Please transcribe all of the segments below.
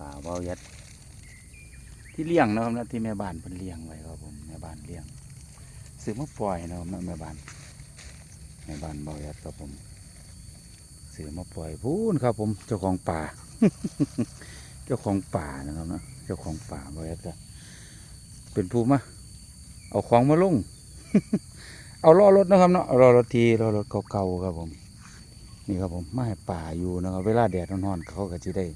ป่าเบายัด ที่เลี้ยงนะครับนะที่แม่บ้านเพิ่นเลี้ยงไว้ครับผมแม่บ้านเลี้ยงซื้อมาปล่อยนะครับนะแม่บ้านแม่บ้านเบายัดครับผมซื้อมาปล่อยพูนครับ ผมเจ้าของป่า เจ้าของป่านะครับนะเจ้าของป่าเบายัดก็เป็นผู้มาเอาของมาลงเอาล้อรถนะครับเนาะเอาล้อรถทีล้อรถเก่าๆครับผม นี่ครับผมมาให้ป่าอยู่นะครับ เวลาแดดร้อนๆเขาก็จะได้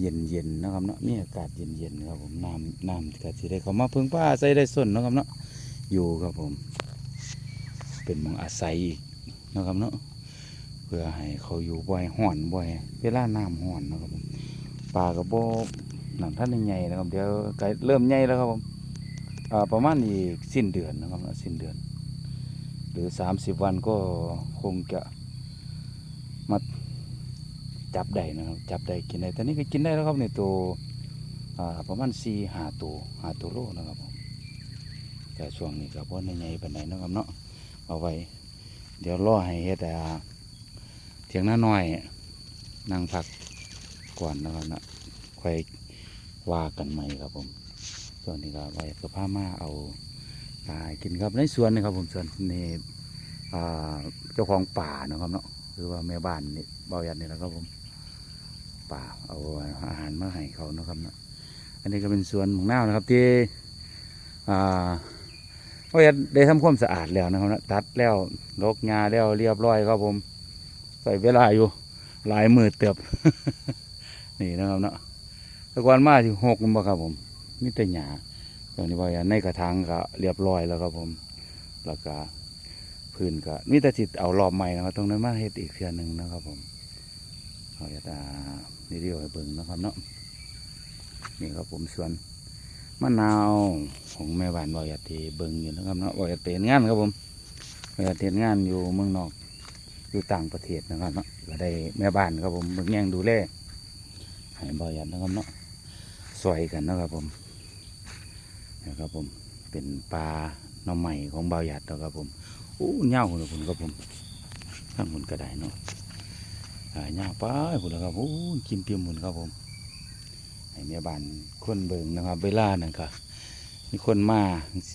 เย็นเย็นนะครับเนาะมีอากาศเย็นเย็นครับผมน้ำน้ำก็จะได้เขามาพึ่งป้าใส่ได้ส่วนนะครับเนาะอยู่ครับผม เป็นมองอาศัยอีกนะครับเนาะเพื่อให้เขาอยู่บ่อยห่อนบ่อยเวลาน้ำห่อนนะครับผมปลากระโบหน้ำท่านใหญ่นะครับเดี๋ยวใกล้เริ่มใหญ่แล้วครับผมประมาณอีกสิ้นเดือนนะครับเนาะสิ้นเดือน หรือสามสิบวันก็คงจะ จับได้นะครับจับได้กินได้ตอนนี้ก็กินได้แล้วครับในตัวประมาณสี่หาตัวหาตัวโลนะครับผมแต่ช่วงนี้ก็บ่ในใหญ่ปานใดนะครับเนาะเอาไว้ เดี๋ยวรอให้เฮ็ดอ่เถียงหน้าน้อยนั่งพักก่อนนะครับนะค่อยว่ากันใหม่ครับผมส่วนนี้ก็ไว้ก็พามาเอาปลาให้กินครับในสวนนี่ครับผมส่วนนี่เจ้าของป่านะครับเนาะหรือว่าแม่บ้านนี่เบาหยันนี่แหละครับผม ป่า เอาอาหารมาให้เขานะครับนะอันนี้ก็เป็นสวนของนาวนะครับ ที่อ่าก็จะได้ทำความสะอาดแล้วนะครับนะตัดแล้วลกงาแล้วเรียบร้อยครับผม ใส่เวลาอยู่ หลายมือเติบ นี่นะครับเนาะตะกอนมาถึงหกมันบ่ครับผมมีแต่หญ้าตอนนี้ว่าอย่าในกระถางก็เรียบร้อยแล้วครับผม แล้วก็พื้นก็มีแต่จิตเอารอบใหม่นะครับ ตรงนั้นมาเฮ็ดอีกเทื่อหนึ่งนะครับผม เขาจะตานี่เดียวให้เบิ่งนะครับเนาะนี่ครับผมสวนมะนาวของแม่บ้านบอยาตีเบิ่งอยู่นะครับเนาะบอยาตีงานครับผมบอยาตีงานอยู่เมืองนอกอยู่ต่างประเทศนะครับเนาะก็ได้แม่บ้านครับผมเบิ่งแย่งดูแลให้บอยานะครับเนาะสวยกันนะครับผมนะครับผมเป็นปลาน้องใหม่ของบอยาดนะครับผมอู้เงาเลยผมครับผมข้างบนก็ได้เนาะ หายากไปพุ่นแล้วครับโอ้กินเปียมหมุนครับผมให้แม่บ้านคนเบิ่งนะครับ เวลานั่นค่ะมีคนมา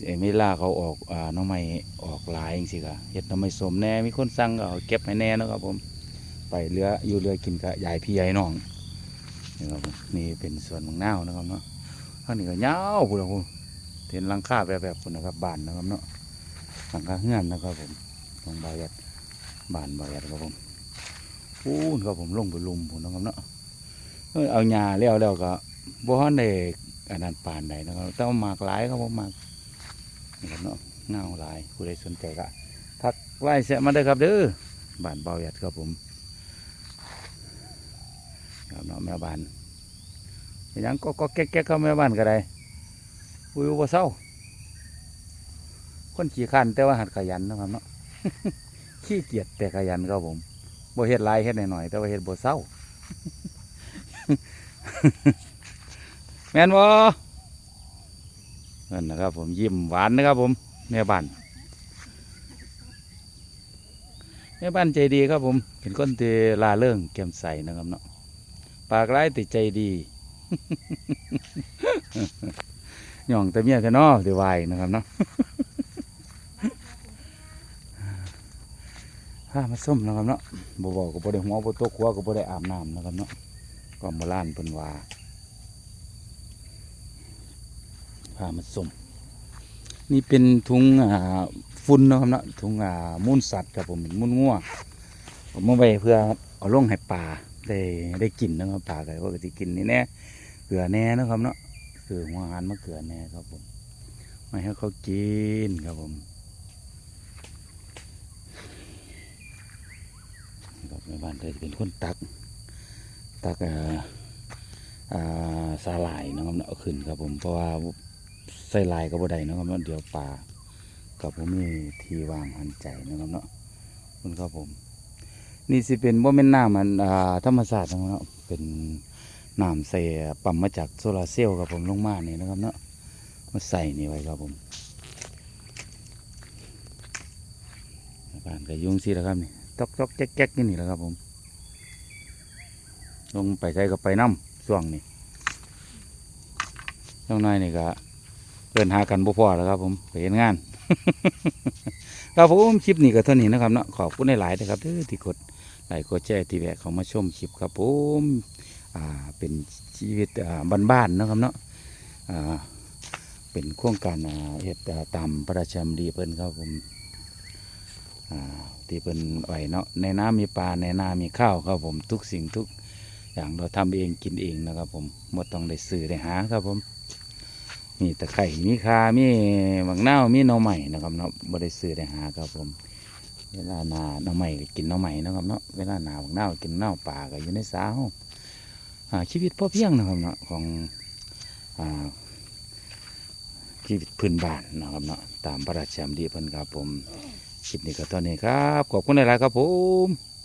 ไอ้เวลาเขาออกอ่าน้องไม้ออกหลายจริงๆค่ะเฮ็ดน้องไม้สมแน่มีคนสั่งก็เอาเก็บให้แน่นะครับผม ไปเรืออยู่เรือกินกับยายพี่ยายน้องนี่ครับผมนี่เป็นสวนมังนาวนะครับเนาะข้างนี้ก็ยาวพุ่นแล้วพุ่นเห็นหลังคาแบบแบบพุ่นนะครับบ้านนะครับเนาะหลังคาเฮือนนะครับผมของบายัดบ้านบายัดครับผม พูนครับผมลงไปลุมผมนะครับเนาะเอ้ยาหญ้าแล้วแล้วก็บ่ฮันได้อันนั้นปานใดนะครับแต่ว่าหมากหลายครับผมมากนี่ครับเนาะเงาหลายผู้ใดสนใจก็ทักไล่เสียมาได้ครับเด้อบ้านเบาหยัดครับผมครับเนาะแม่บ้านยังก็ก็แก๊กๆเข้าแม่บ้านก็ได้อุ้ยบ่เศร้าคนขี้ขันแต่ว่าหัดขยันนะครับเนาะขี้เกียจแต่ขยันครับผม บ่เฮ็ดลายเฮ็ดหน่อยๆแต่ว่าเฮ็ดบ่เศร้า แม่นบ่นั่นนะครับ ผมยิ้มหวานนะครับ ผมแม่บ้านแม่บ้านใจดีครับผม เป็นคนที่ลาเริงแก้มใสนะครับเนาะปากร้ายแต่ใจดีหย่องแต่เมียกันเนาะเดี๋ยววายนะครับเนาะ้ามาส้มนะครับเนาะบ่บอกก็บ่ได้หัวบ่ตกหัวก็บ่ได้อาบน้ำนะครับเนาะก็โบราณเพิ่นว่าผ้ามันสมนี่เป็นถุงอ่าฝุ่นนะครับเนาะถุงอ่ามูลสัตว์ครับผมเป็นมูลงัวผมมาไว้เพื่อเอาลงให้ปลาได้ได้กินนะครับปลาก็ว่าก็สิกินนี่แน่เกลือแน่นะครับเนาะคือหัวหารมะเกลือแน่ครับผมไม่ให้เขากินครับผม ครับ แม่บ้านก็จะเป็นคนตัก ตักอ่าอ่าสาหร่ายนะครับเนาะขึ้นครับผมเพราะว่าใส่ลายก็บ่ได้นะครับเนาะเดี๋ยวปลากับผมมีทีวางหันใจนะครับเนาะคุณครับผม นี่สิเป็นบ่แม่นน้ำมันอ่าธรรมศาสตร์นะครับเนาะเป็นน้ำใส่ปั๊มมาจากโซลาร์เซลล์ครับผมลงมาเนี่ยนะครับเนาะมาใส่นี่ไว้ครับผมแม่บ้านก็ยุ่งสิแล้วครับนี่ จอกจอกแจ๊กแจ๊กนี่นี่แหละครับผม ลงไปใช้กับไปน้ำช่วงนี้น้องน้อยนี่ก็เดินหากันบ่พอแล้วครับผมไปเห็นงานครับผมคลิปนี้ก็เท่านี้นะครับเนาะขอบคุณหลายๆนะครับเด้อที่กดไลค์กดแชร์ที่แวะเข้ามาชมคลิปครับผมอ่าเป็นชีวิตอ่าบ้านๆนะครับเนาะอ่าเป็นโครงการอ่าเฮ็ดอ่าตามพระราชดำริเพิ่นครับผม ที่เพิ่นไหวเนาะในน้ำมีปลาในนามีข้าวครับผมทุกสิ่งทุกอย่างเราทำเองกินเองนะครับผมหมดต้องได้ซื้อได้หาครับผมมีตะไคร่มีคามีหมักเน่ามีหน่อใหม่นะครับเนาะบ่ได้ซื้อได้หาครับผม เวลานาหน่อใหม่กินหน่อใหม่นะครับเนาะเวลานาหมักเน่ากินเน่าป่าก็อยู่ในสาวอาชีวิตพ่อเพียงนะครับเนาะของอาชีวิตพื้นบ้านนะครับเนาะตามพระราชดำริเพิ่นครับผม คลิปนี้ก็ตอนนี้ครับ ขอบคุณหลายๆครับผม